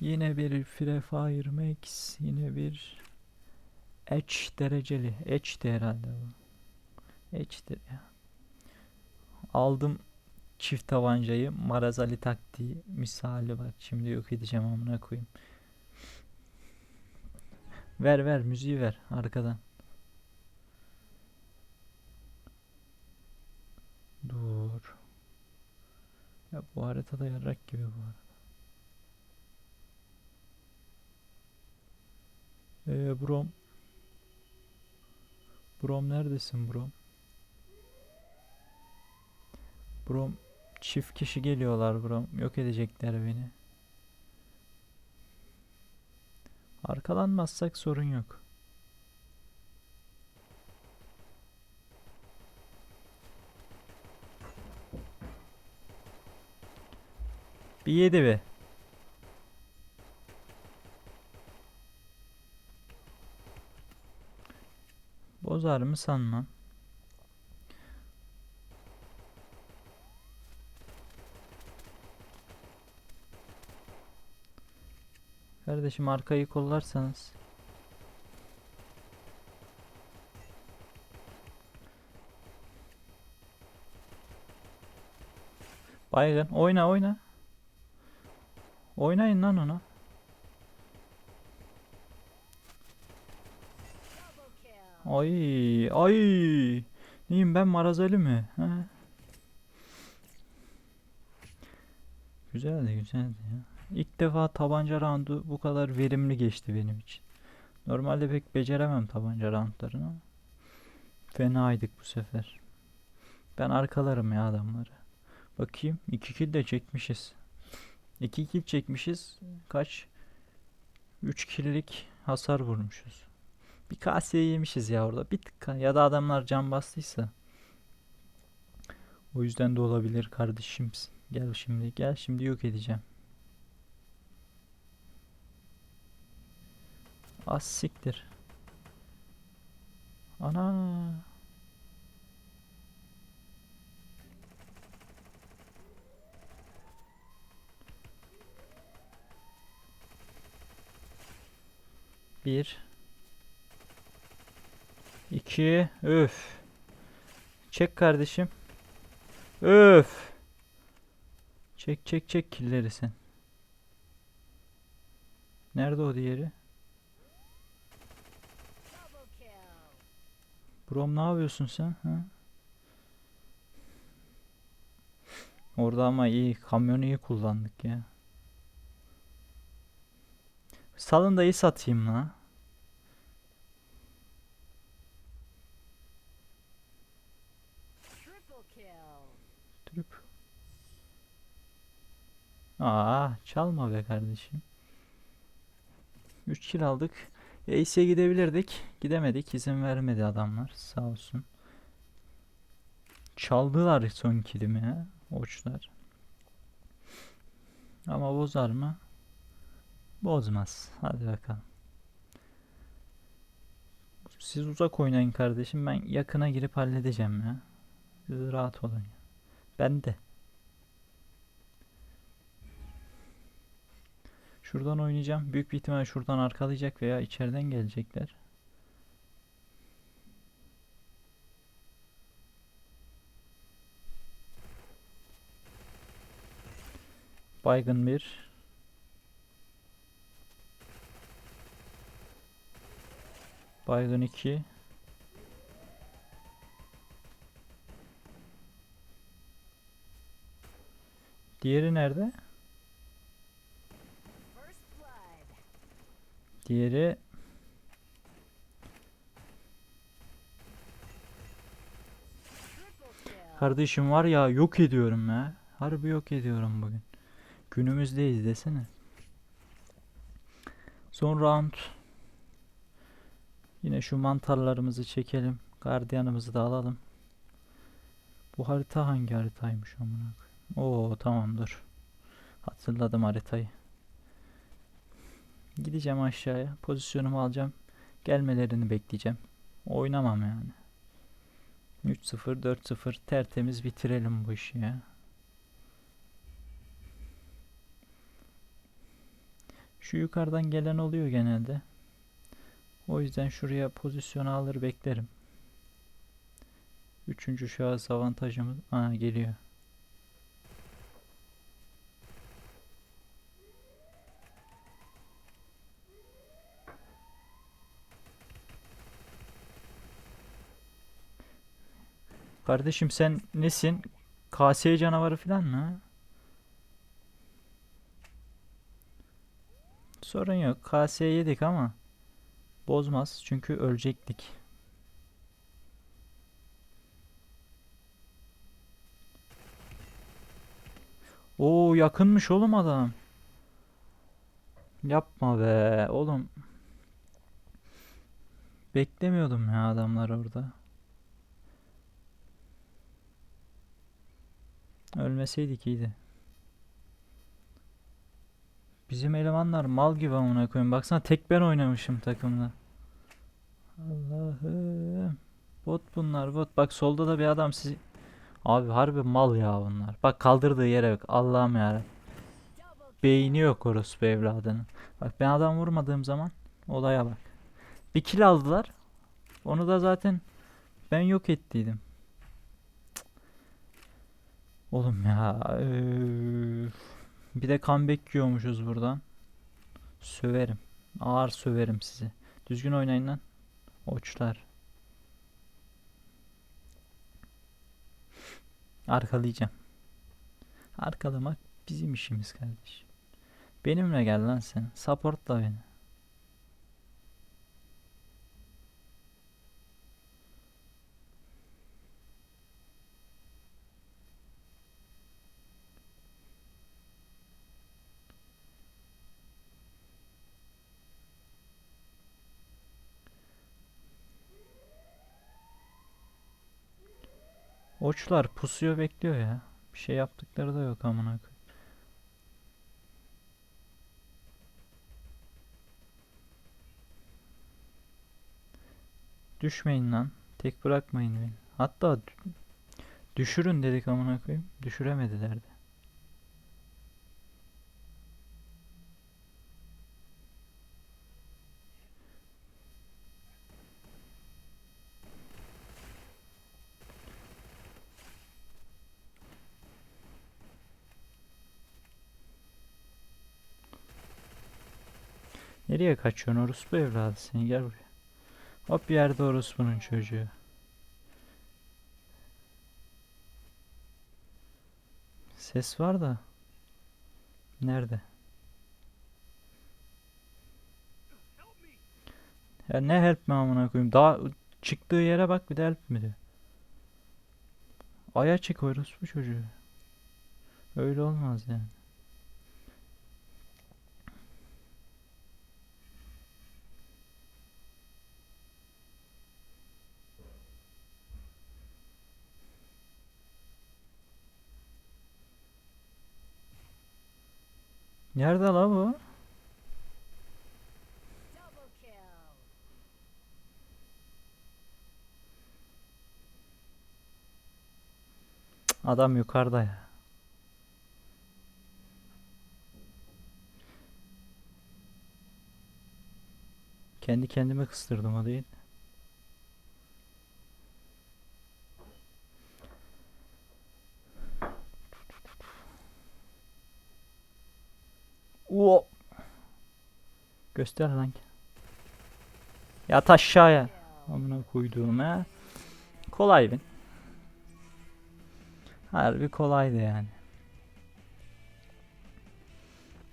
Yine bir Free Fire Max. Yine bir Edge dereceli. Edge'di herhalde bu. Edge'dir ya. Aldım çift tabancayı. Marazali taktiği misali bak. Şimdi yok edeceğim amına koyayım. Ver ver müziği ver arkadan. Dur. Ya bu haritada yarrak gibi bu arada. Ee, Brom. Brom neredesin Brom? Brom çift kişi geliyorlar Brom. Yok edecekler beni. Arkalanmazsak sorun yok. Bir yedi be. Bozar mı sanmam. Kardeşim arkayı kollarsanız. Baygın oyna oyna. Oynayın lan ona. Ay ay. Neyim ben Marazeli mi? He? Güzeldi güzeldi ya. İlk defa tabanca roundu bu kadar verimli geçti benim için. Normalde pek beceremem tabanca roundlarını ama fenaydık bu sefer. Ben arkalarım ya adamları. Bakayım 2 kill de çekmişiz. 2 kill çekmişiz. Kaç? 3 kill'lik hasar vurmuşuz. Bir kaseye yemişiz ya orada. Bir tık ya da adamlar can bastıysa. O yüzden de olabilir kardeşim. Gel şimdi gel şimdi yok edeceğim. Az siktir. Ana. Bir. İki. Öf. Çek kardeşim. Öf. Çek çek çek killeri sen. Nerede o diğeri? Brom ne yapıyorsun sen? Ha? Orada ama iyi. Kamyonu iyi kullandık ya. Salın da iyi satayım la. Trip. Aa, çalma be kardeşim. 3 kill aldık. Ace'e gidebilirdik. Gidemedik. İzin vermedi adamlar. Sağ olsun. Çaldılar son killimi ya. Oçlar. Ama bozar mı? Bozmaz. Hadi bakalım. Siz uzak oynayın kardeşim. Ben yakına girip halledeceğim ya. Siz rahat olun ya. Ben de. Şuradan oynayacağım. Büyük bir ihtimal şuradan arkalayacak veya içeriden gelecekler. Baygın bir. Baygın iki. Diğeri nerede? Diğeri Kardeşim var ya yok ediyorum ya. Harbi yok ediyorum bugün. Günümüzdeyiz desene. Son round. Yine şu mantarlarımızı çekelim. Gardiyanımızı da alalım. Bu harita hangi haritaymış amına? Oo tamam dur. Hatırladım haritayı. Gideceğim aşağıya. Pozisyonumu alacağım. Gelmelerini bekleyeceğim. Oynamam yani. 3-0 4-0 tertemiz bitirelim bu işi ya. Şu yukarıdan gelen oluyor genelde. O yüzden şuraya pozisyon alır beklerim. Üçüncü şahıs avantajımız. Aa geliyor. Kardeşim sen nesin? KS canavarı falan mı? Sorun yok. KS yedik ama bozmaz çünkü ölecektik. Oo yakınmış oğlum adam. Yapma be oğlum. Beklemiyordum ya adamlar orada. Ölmeseydik iyiydi. Bizim elemanlar mal gibi amına koyayım. Baksana tek ben oynamışım takımda. Allah'ım. Bot bunlar bot. Bak solda da bir adam sizi... Abi harbi mal ya bunlar. Bak kaldırdığı yere bak. Allah'ım yarabbim. Beyni yok orospu evladının. Bak ben adam vurmadığım zaman olaya bak. Bir kill aldılar. Onu da zaten ben yok ettiydim. Oğlum ya. üf. Bir de comeback yiyormuşuz buradan. Söverim. Ağır söverim sizi. Düzgün oynayın lan. Oçlar. Arkalayacağım. Arkalamak bizim işimiz kardeşim. Benimle gel lan sen. Supportla beni. Oçlar pusuyor bekliyor ya. Bir şey yaptıkları da yok amına koyayım. Düşmeyin lan. Tek bırakmayın beni. Hatta dü- düşürün dedik amına koyayım. Düşüremediler de. Nereye kaçıyorsun orospu evladı seni gel buraya. Hop yerde orospunun çocuğu. Ses var da. Nerede? Ya ne help mi amına koyayım? Daha çıktığı yere bak bir de help mi diyor. Aya çık orospu çocuğu. Öyle olmaz yani. Nerede la bu? Adam yukarıda ya. Kendi kendime kıstırdım o değil. Oo. Göster lan. Yat aşağıya. Amına koyduğum ha. Kolay bin. Harbi kolaydı yani.